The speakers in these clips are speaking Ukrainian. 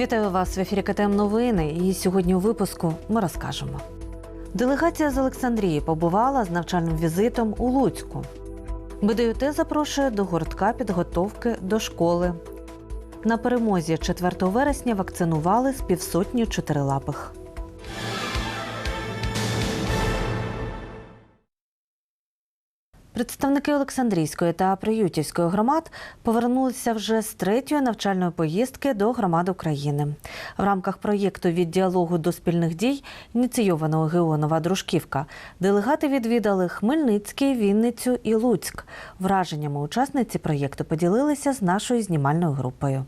Вітаю вас в ефірі КТМ Новини. І сьогодні у випуску ми розкажемо. Делегація з Олександрії побувала з навчальним візитом у Луцьку. БДЮТ запрошує до гуртка підготовки до школи. На перемозі 4 вересня вакцинували з півсотні чотирилапих. Представники Олександрійської та Приютівської громад повернулися вже з третьої навчальної поїздки до громад України. В рамках проєкту від діалогу до спільних дій, ініційованого ГО Нова Дружківка, делегати відвідали Хмельницький, Вінницю і Луцьк. Враженнями учасниці проєкту поділилися з нашою знімальною групою.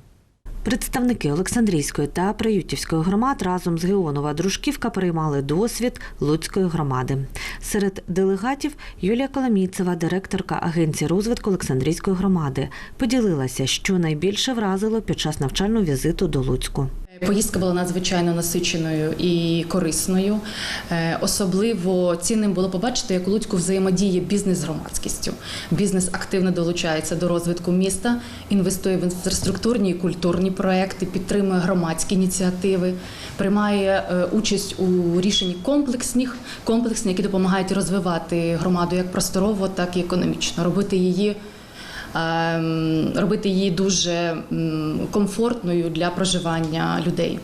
Представники Олександрійської та Приютівської громад разом з Геонова Дружківка приймали досвід Луцької громади. Серед делегатів Юлія Коломійцева, директорка Агенції розвитку Олександрійської громади, поділилася, що найбільше вразило під час навчального візиту до Луцьку. Поїздка була надзвичайно насиченою і корисною. Е, Особливо цінним було побачити, як у Луцьку взаємодіє бізнес з громадськістю. Бізнес активно долучається до розвитку міста, інвестує в інфраструктурні і культурні проекти, підтримує громадські ініціативи, приймає е, участь у рішенні комплексних, комплексні, які допомагають розвивати громаду як просторово, так і економічно, робити її робити її дуже комфортною для проживання людей.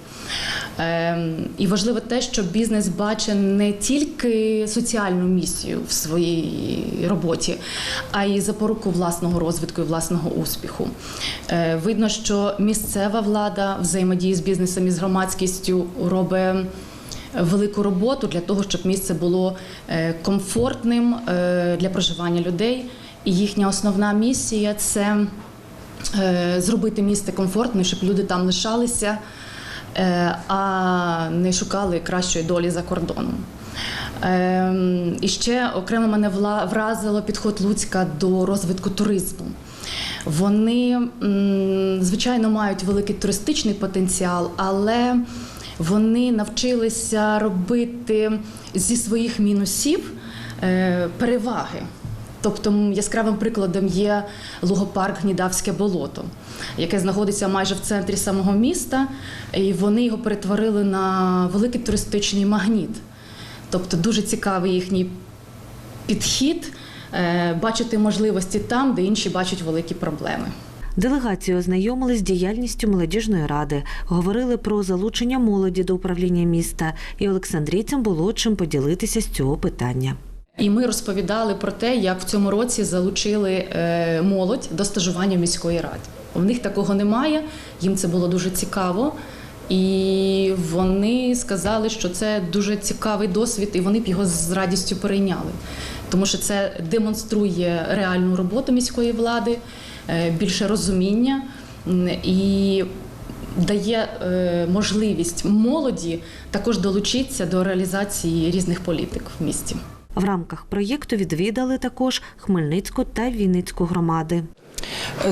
Ем, І важливо те, що бізнес бачить не тільки соціальну місію в своїй роботі, а й запоруку власного розвитку і власного успіху. Е, Видно, що місцева влада взаємодії з бізнесом і з громадськістю робить велику роботу для того, щоб місце було е, комфортним е, для проживання людей. І їхня основна місія це е, зробити місце комфортним, щоб люди там лишалися, е, а не шукали кращої долі за кордоном. Ем, І ще окремо мене вразило підход Луцька до розвитку туризму. Вони, звичайно, мають великий туристичний потенціал, але вони навчилися робити зі своїх мінусів е, переваги. Тобто яскравим прикладом є лугопарк Гнідавське болото, яке знаходиться майже в центрі самого міста, і вони його перетворили на великий туристичний магніт. Тобто дуже цікавий їхній підхід е, бачити можливості там, де інші бачать великі проблеми. Делегацію ознайомили з діяльністю молодіжної ради, говорили про залучення молоді до управління міста, і Олександрійцям було чим поділитися з цього питання. І ми розповідали про те, як в цьому році залучили е, молодь до стажування в міської раді. У них такого немає, їм це було дуже цікаво. І вони сказали, що це дуже цікавий досвід, і вони б його з радістю перейняли, тому що це демонструє реальну роботу міської влади, е, більше розуміння і дає е, можливість молоді також долучитися до реалізації різних політик в місті. В рамках проєкту відвідали також Хмельницьку та Вінницьку громади.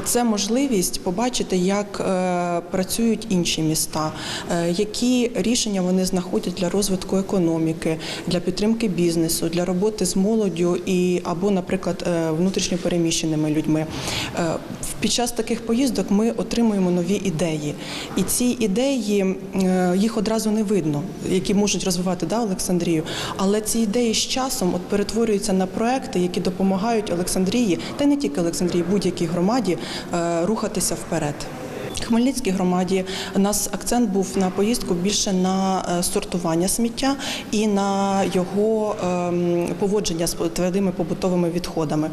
Це можливість побачити, як е, працюють інші міста, е, які рішення вони знаходять для розвитку економіки, для підтримки бізнесу, для роботи з молоддю і або, наприклад, е, внутрішньо переміщеними людьми. Під час таких поїздок ми отримуємо нові ідеї, і ці ідеї їх одразу не видно, які можуть розвивати да, Олександрію. Але ці ідеї з часом от перетворюються на проекти, які допомагають Олександрії, та не тільки Олександрії, будь-якій громаді е, рухатися вперед. Хмельницькій громаді у нас акцент був на поїздку більше на е, сортування сміття і на його ем, поводження з твердими побутовими відходами.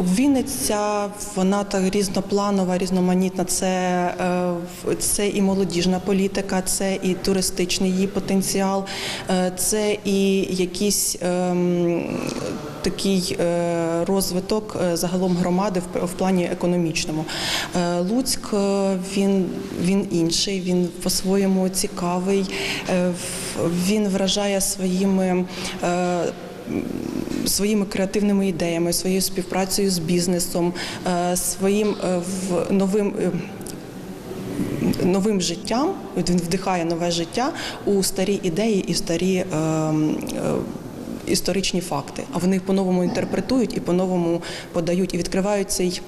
Вінниця, вона так різнопланова, різноманітна. Це, е, це і молодіжна політика, це і туристичний її потенціал, е, це і якийсь ем, такий е, розвиток загалом громади в, в плані економічному. Луцьк він, він інший, він по-своєму цікавий, він вражає своїми. Своїми креативними ідеями, своєю співпрацею з бізнесом, е, своїм е, новим. е, Новим життям він вдихає нове життя у старі ідеї і старі історичні факти. А вони по-новому інтерпретують і по-новому подають і відкривають цей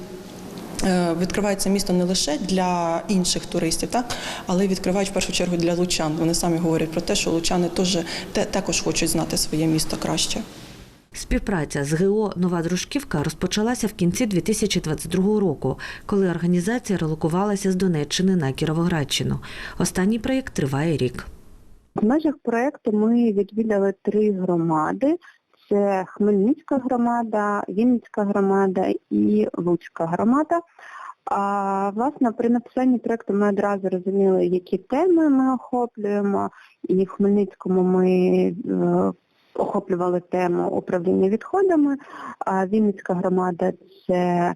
е, відкривають це місто не лише для інших туристів, так але й відкривають в першу чергу для лучан. Вони самі говорять про те, що лучани теж те- також хочуть знати своє місто краще. Співпраця з ГО Нова Дружківка розпочалася в кінці 2022 року, коли організація релокувалася з Донеччини на Кіровоградщину. Останній проєкт триває рік. В межах проекту ми відвідали три громади: це Хмельницька громада, Вінницька громада і Луцька громада. А власне при написанні проекту ми одразу розуміли, які теми ми охоплюємо. І в Хмельницькому ми е, охоплювали тему управління відходами, а Вінницька громада це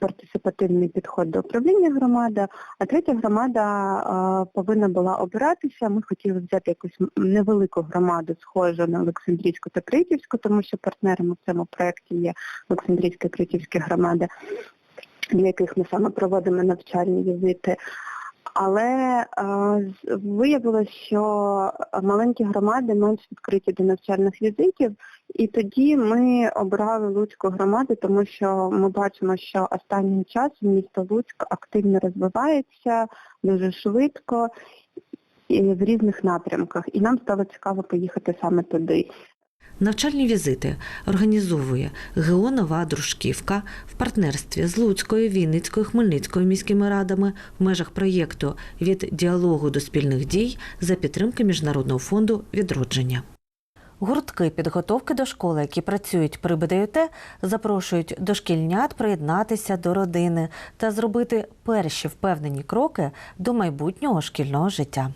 партисипативний підход до управління громада, а третя громада повинна була обиратися. Ми хотіли взяти якусь невелику громаду, схожу на Олександрійську та Критівську, тому що партнерами в цьому проєкті є Олександрійська та Критівська громади, для яких ми саме проводимо навчальні візити. Але е, виявилося, що маленькі громади менш відкриті до навчальних візитів, і тоді ми обрали Луцьку громаду, тому що ми бачимо, що останнім часом місто Луцьк активно розвивається дуже швидко і в різних напрямках. І нам стало цікаво поїхати саме туди. Навчальні візити організовує ГО Нова Дружківка в партнерстві з Луцькою, Вінницькою, Хмельницькою міськими радами в межах проєкту від діалогу до спільних дій за підтримки Міжнародного фонду відродження. Гуртки підготовки до школи, які працюють при БДЮТ, запрошують дошкільнят приєднатися до родини та зробити перші впевнені кроки до майбутнього шкільного життя.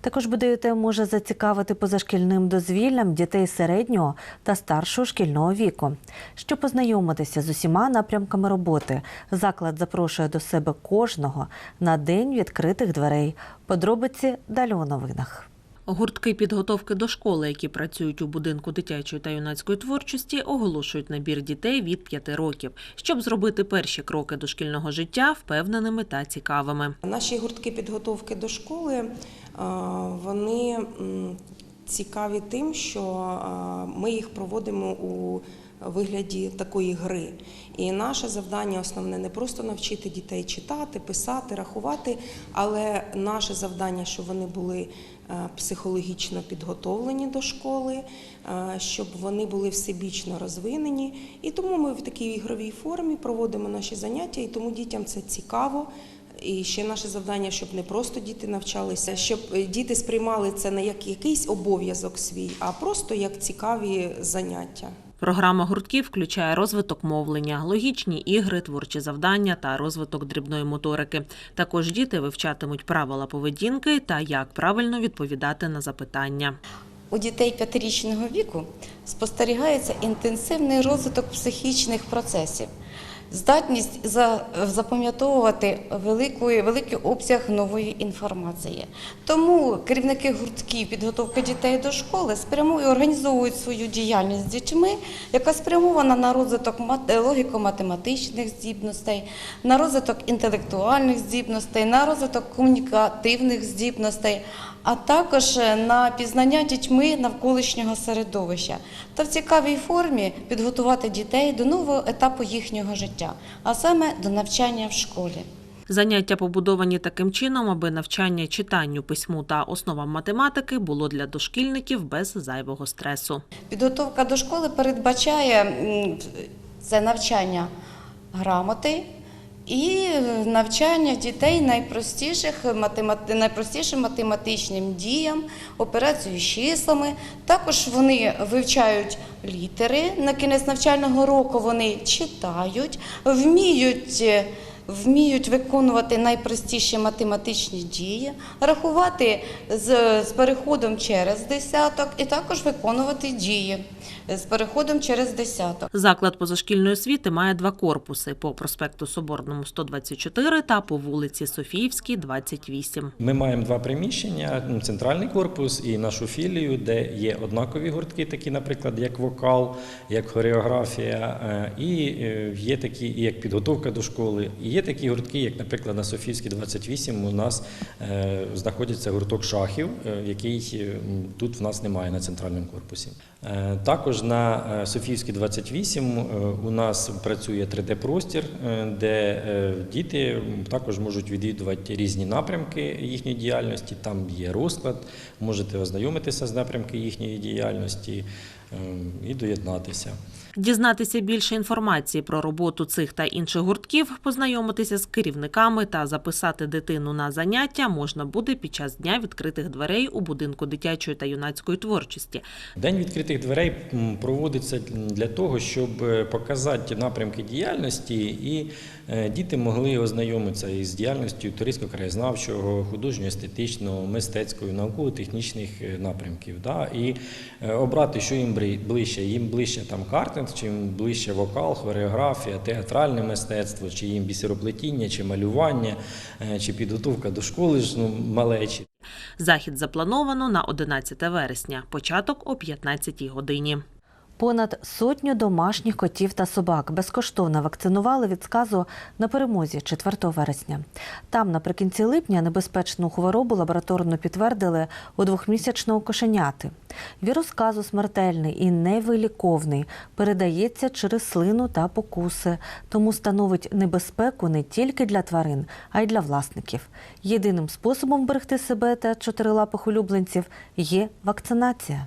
Також БДЮТ може зацікавити позашкільним дозвіллям дітей середнього та старшого шкільного віку. Щоб познайомитися з усіма напрямками роботи, заклад запрошує до себе кожного на день відкритих дверей. Подробиці далі у новинах. Гуртки підготовки до школи, які працюють у будинку дитячої та юнацької творчості, оголошують набір дітей від 5 років, щоб зробити перші кроки дошкільного життя впевненими та цікавими. Наші гуртки підготовки до школи е, вони цікаві тим, що е, ми їх проводимо у вигляді такої гри. І наше завдання основне не просто навчити дітей читати, писати, рахувати, але наше завдання, щоб вони були е, психологічно підготовлені до школи, е, щоб вони були всебічно розвинені. І тому ми в такій ігровій формі проводимо наші заняття, і тому дітям це цікаво. І ще наше завдання, щоб не просто діти навчалися, щоб діти сприймали це не як якийсь обов'язок свій, а просто як цікаві заняття. Програма гуртків включає розвиток мовлення, логічні ігри, творчі завдання та розвиток дрібної моторики. Також діти вивчатимуть правила поведінки та як правильно відповідати на запитання. У дітей п'ятирічного віку спостерігається інтенсивний розвиток психічних процесів, здатність за- запам'ятовувати великий, великий обсяг нової інформації. Тому керівники гуртків підготовки дітей до школи спрямують, організовують свою діяльність з дітьми, яка спрямована на розвиток мат- логіко-математичних здібностей, на розвиток інтелектуальних здібностей, на розвиток комунікативних здібностей а також на пізнання дітьми навколишнього середовища та в цікавій формі підготувати дітей до нового етапу їхнього життя, а саме до навчання в школі. Заняття побудовані таким чином, аби навчання читанню, письму та основам математики було для дошкільників без зайвого стресу. Підготовка до школи передбачає це навчання грамоти і навчання дітей найпростіших математи- найпростішим математичним діям, операцію з числами. Також вони вивчають літери. На кінець навчального року вони читають, вміють. Вміють виконувати найпростіші математичні дії, рахувати з, з переходом через десяток, і також виконувати дії з переходом через десяток. Заклад позашкільної освіти має два корпуси по проспекту Соборному 124 та по вулиці Софіївській 28. Ми маємо два приміщення: ну, центральний корпус і нашу філію, де є однакові гуртки, такі, наприклад, як вокал, як хореографія, е, і е, є такі, як підготовка до школи, і Є такі гуртки, як, наприклад, на Софійській 28 у нас е, знаходиться гурток шахів, е, який е, тут в нас немає на центральному корпусі. Також на Софіївській 28 е, у нас працює 3D-простір, е, де діти також можуть відвідувати різні напрямки їхньої діяльності. Там є розклад, можете ознайомитися з напрямки їхньої діяльності і доєднатися. Дізнатися більше інформації про роботу цих та інших гуртків, познайомитися з керівниками та записати дитину на заняття можна буде під час дня відкритих дверей у будинку дитячої та юнацької творчості. День відкритих дверей проводиться для того, щоб е, показати напрямки діяльності, і е, діти могли ознайомитися із діяльністю туристсько-краєзнавчого, художньо-естетичного, мистецького, науково-технічних е, напрямків. Да? І обрати, що їм ближче. Їм ближче там картинг, чи їм ближче вокал, хореографія, театральне мистецтво, чи їм бісероплетіння, чи малювання, е, чи підготовка до школи ж ну, малечі. Захід заплановано на 11 вересня, початок о 15 годині. Понад сотню домашніх котів та собак безкоштовно вакцинували від сказу на перемозі 4 вересня. Там наприкінці липня небезпечну хворобу лабораторно підтвердили у двохмісячного кошеняти. Вірус сказу смертельний і невиліковний, передається через слину та покуси, тому становить небезпеку не тільки для тварин, а й для власників. Єдиним способом берегти себе та чотирилапих улюбленців є вакцинація.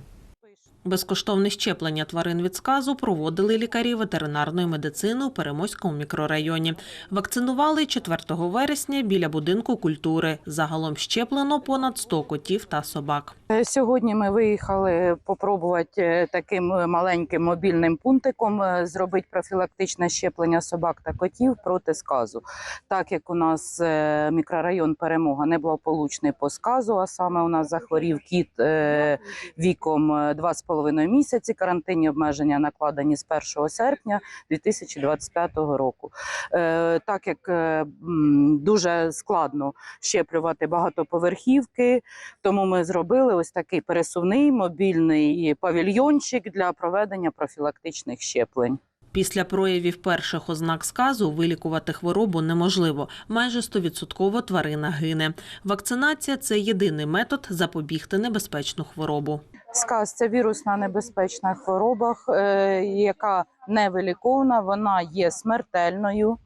Безкоштовне щеплення тварин від сказу проводили лікарі ветеринарної медицини у Перемойському мікрорайоні. Вакцинували 4 вересня біля будинку культури. Загалом щеплено понад 100 котів та собак. Е, Сьогодні ми виїхали попробувати е, таким маленьким мобільним пунктиком е, зробити профілактичне щеплення собак та котів проти сказу. Так як у нас е, мікрорайон перемога не благополучний по сказу, а саме у нас захворів кіт е, віком е, 2,5 місяці. Карантинні обмеження накладені з 1 серпня 2025 року. Е, Так як е, дуже складно щеплювати багатоповерхівки, тому ми зробили ось такий пересувний мобільний павільйончик для проведення профілактичних щеплень. Після проявів перших ознак сказу вилікувати хворобу неможливо. Майже 100% тварина гине. Вакцинація це єдиний метод запобігти небезпечну хворобу. Сказ це вірусна небезпечна хвороба, е, яка невиліковна, вона є смертельною.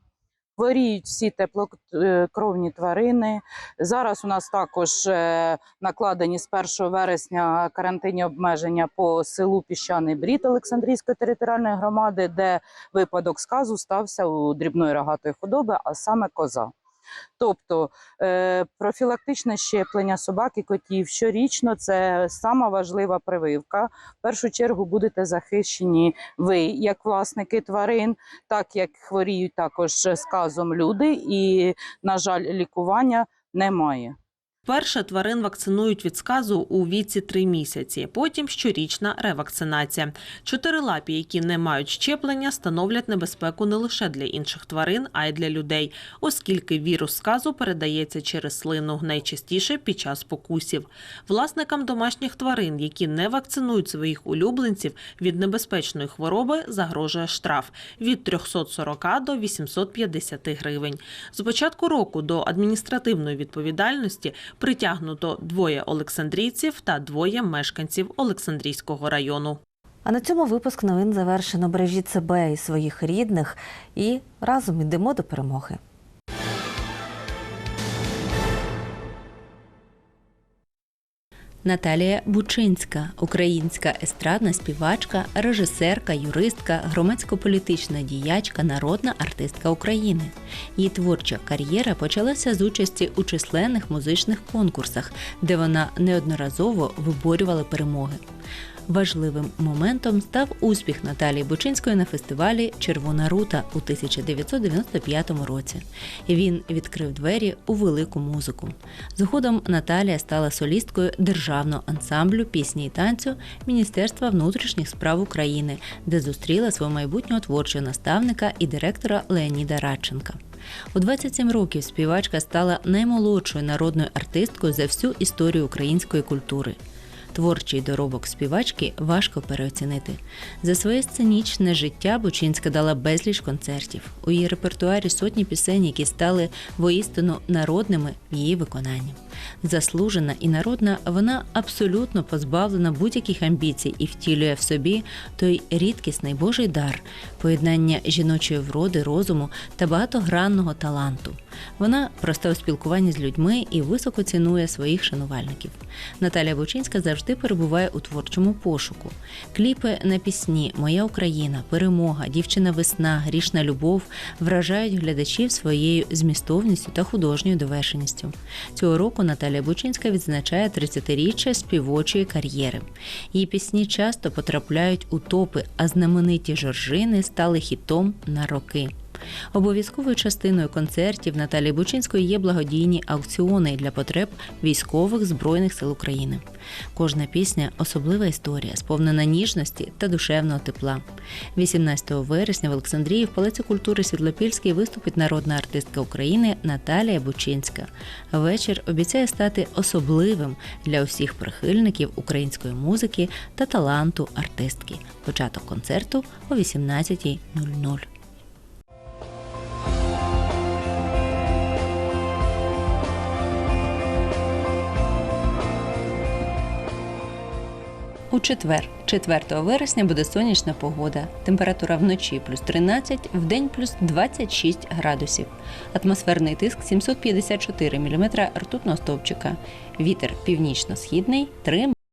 Хворіють всі теплокровні тварини. Зараз у нас також е, накладені з 1 вересня карантинні обмеження по селу Піщаний Брід Олександрійської територіальної громади, де випадок сказу стався у дрібної рогатої худоби, а саме коза. Тобто е, профілактичне щеплення собак і котів щорічно це сама важлива прививка. В першу чергу будете захищені ви, як власники тварин, так як хворіють також сказом люди, і, на жаль, лікування немає. Перше тварин вакцинують від сказу у віці 3 місяці, потім щорічна ревакцинація. Чотирилапі, які не мають щеплення, становлять небезпеку не лише для інших тварин, а й для людей, оскільки вірус сказу передається через слину найчастіше під час покусів. Власникам домашніх тварин, які не вакцинують своїх улюбленців від небезпечної хвороби, загрожує штраф від 340 до 850 гривень. З початку року до адміністративної відповідальності притягнуто двоє олександрійців та двоє мешканців Олександрійського району. А на цьому випуск новин завершено. Бережіть себе і своїх рідних і разом йдемо до перемоги. Наталія Бучинська, українська естрадна співачка, режисерка, юристка, громадсько-політична діячка, народна артистка України. Її творча кар'єра почалася з участі у численних музичних конкурсах, де вона неодноразово виборювала перемоги. Важливим моментом став успіх Наталії Бучинської на фестивалі Червона рута у 1995 році. Він відкрив двері у велику музику. Згодом Наталія стала солісткою державного ансамблю пісні і танцю Міністерства внутрішніх справ України, де зустріла свого майбутнього творчого наставника і директора Леоніда Радченка. У 27 років співачка стала наймолодшою народною артисткою за всю історію української культури. Творчий доробок співачки важко переоцінити. За своє сценічне життя Бучинська дала безліч концертів. У її репертуарі сотні пісень, які стали воістину народними в її виконанні. Заслужена і народна, вона абсолютно позбавлена будь-яких амбіцій і втілює в собі той рідкісний Божий дар, поєднання жіночої вроди, розуму та багатогранного таланту. Вона проста у спілкуванні з людьми і високо цінує своїх шанувальників. Наталя Бучинська завжди перебуває у творчому пошуку. Кліпи на пісні Моя Україна, Перемога, Дівчина весна, Грішна любов вражають глядачів своєю змістовністю та художньою довершеністю. Цього року Наталя Бучинська відзначає 30-річчя співочої кар'єри. Її пісні часто потрапляють у топи, а знамениті жоржини стали хітом на роки. Обов'язковою частиною концертів Наталії Бучинської є благодійні аукціони для потреб військових збройних сил України. Кожна пісня особлива історія, сповнена ніжності та душевного тепла. 18 вересня в Олександрії в Палаці культури Світлопільській виступить народна артистка України Наталія Бучинська. Вечір обіцяє стати особливим для усіх прихильників української музики та таланту артистки. Початок концерту о 18.00. У четвер, 4 вересня, буде сонячна погода. Температура вночі плюс 13, вдень плюс 26 градусів. Атмосферний тиск 754 мм ртутного стовпчика. Вітер північно-східний 3